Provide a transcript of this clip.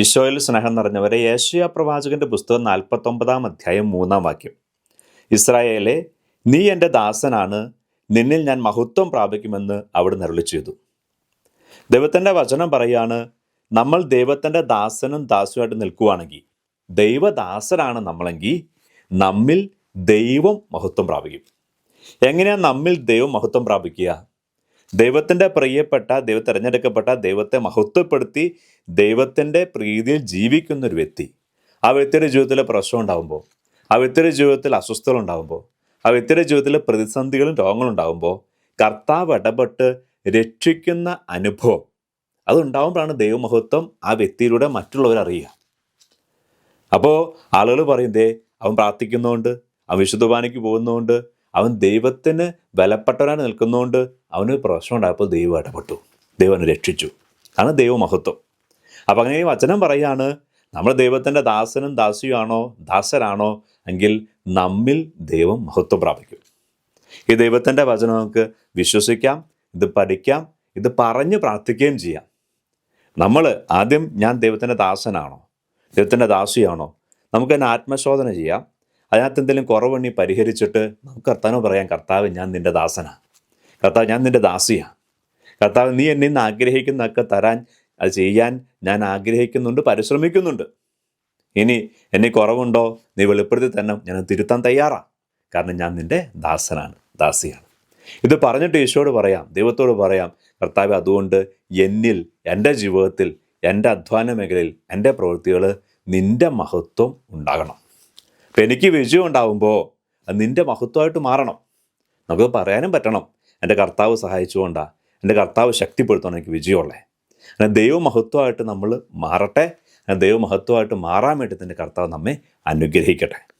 ഈശോയിൽ സ്നേഹം നിറഞ്ഞവരെ യേശയ പ്രവാചകന്റെ പുസ്തകം നാൽപ്പത്തൊമ്പതാം അധ്യായം മൂന്നാം വാക്യം. ഇസ്രായേലെ നീ എന്റെ ദാസനാണ്. നിന്നിൽ ഞാൻ മഹത്വം പ്രാപിക്കുമെന്ന് അവിടെ നിരളി ചെയ്തു. ദൈവത്തിന്റെ വചനം പറയാണ് നമ്മൾ ദൈവത്തിന്റെ ദാസനും ദാസുമായിട്ട് നിൽക്കുവാണെങ്കിൽ ദൈവദാസനാണ് നമ്മളെങ്കിൽ നമ്മിൽ ദൈവം മഹത്വം പ്രാപിക്കും. എങ്ങനെയാണ് നമ്മിൽ ദൈവം മഹത്വം പ്രാപിക്കുക? ദൈവത്തിന്റെ പ്രിയപ്പെട്ട ദൈവം തിരഞ്ഞെടുക്കപ്പെട്ട ദൈവത്തെ മഹത്വപ്പെടുത്തി ദൈവത്തിന്റെ പ്രീതിയിൽ ജീവിക്കുന്ന ഒരു വ്യക്തി. ആ വ്യക്തിയുടെ ജീവിതത്തിൽ പ്രശ്നം ഉണ്ടാകുമ്പോൾ ആ വ്യക്തിയുടെ ജീവിതത്തിൽ അസ്വസ്ഥതകൾ ഉണ്ടാകുമ്പോൾ ആ വ്യക്തിയുടെ ജീവിതത്തിൽ പ്രതിസന്ധികളും രോഗങ്ങളും ഉണ്ടാകുമ്പോൾ കർത്താവ് ഇടപെട്ട് രക്ഷിക്കുന്ന അനുഭവം അതുണ്ടാകുമ്പോഴാണ് ദൈവമഹത്വം ആ വ്യക്തിയിലൂടെ മറ്റുള്ളവർ അറിയുക. അപ്പോൾ ആളുകൾ പറയും ദേ അവൻ പ്രാർത്ഥിക്കുന്നതുകൊണ്ട് അവൻ വിശുദ്ധവാനിക്ക് പോകുന്നതുകൊണ്ട് അവൻ ദൈവത്തിന് ബലപ്പെട്ടവരാണ് നിൽക്കുന്നതുകൊണ്ട് അവന് പ്രശ്നം ഉണ്ടായപ്പോൾ ദൈവം ഇടപെട്ടു. ദൈവം രക്ഷിച്ചു. അതാണ് ദൈവമഹത്വം അപ്പം അങ്ങനെ ഈ വചനം പറയാണ് നമ്മൾ ദൈവത്തിന്റെ ദാസനും ദാസിയുമാണോ ദാസരാണോ എങ്കിൽ നമ്മിൽ ദൈവം മഹത്വം പ്രാപിക്കും. ഈ ദൈവത്തിന്റെ വചനം നമുക്ക് വിശ്വസിക്കാം ഇത് പഠിക്കാം ഇത് പറഞ്ഞ് പ്രാർത്ഥിക്കുകയും ചെയ്യാം. നമ്മൾ ആദ്യം ഞാൻ ദൈവത്തിന്റെ ദാസനാണോ ദൈവത്തിന്റെ ദാസിയാണോ നമുക്ക് തന്നെ ആത്മശോധന ചെയ്യാം. അതിനകത്ത് എന്തെങ്കിലും കുറവുണ്ണി പരിഹരിച്ചിട്ട് നമുക്ക് കർത്താനോ പറയാം കർത്താവ് ഞാൻ നിന്റെ ദാസനാണ് കർത്താവ് ഞാൻ നിന്റെ ദാസിയാണ് കർത്താവ് നീ എന്നെ ഇന്ന് ആഗ്രഹിക്കുന്നതൊക്കെ തരാൻ അത് ചെയ്യാൻ ഞാൻ ആഗ്രഹിക്കുന്നുണ്ട് പരിശ്രമിക്കുന്നുണ്ട്. ഇനി എന്നെ കുറവുണ്ടോ? നീ വെളിപ്പെടുത്തി തന്നെ ഞാൻ തിരുത്താൻ തയ്യാറാണ് കാരണം ഞാൻ നിന്റെ ദാസനാണ് ദാസിയാണ്. ഇത് പറഞ്ഞിട്ട് ഈശോയോട് പറയാം ദൈവത്തോട് പറയാം കർത്താവ് അതുകൊണ്ട് എന്നിൽ എന്റെ ജീവിതത്തിൽ എന്റെ അധ്വാന മേഖലയിൽ എന്റെ പ്രവൃത്തികൾ നിന്റെ മഹത്വം ഉണ്ടാകണം. അപ്പം എനിക്ക് വിജയം ഉണ്ടാവുമ്പോൾ അത് നിന്റെ മഹത്വമായിട്ട് മാറണം. നമുക്ക് പറയാനും പറ്റണം. എന്റെ കർത്താവ് സഹായിച്ചുകൊണ്ടാണ് എന്റെ കർത്താവ് ശക്തിപ്പെടുത്തണം എനിക്ക് വിജയമുള്ളത് അങ്ങനെ ദൈവമഹത്വമായിട്ട് നമ്മൾ മാറട്ടെ. ദൈവമഹത്വമായിട്ട് മാറാൻ വേണ്ടി തന്നെ കർത്താവ് നമ്മെ അനുഗ്രഹിക്കട്ടെ.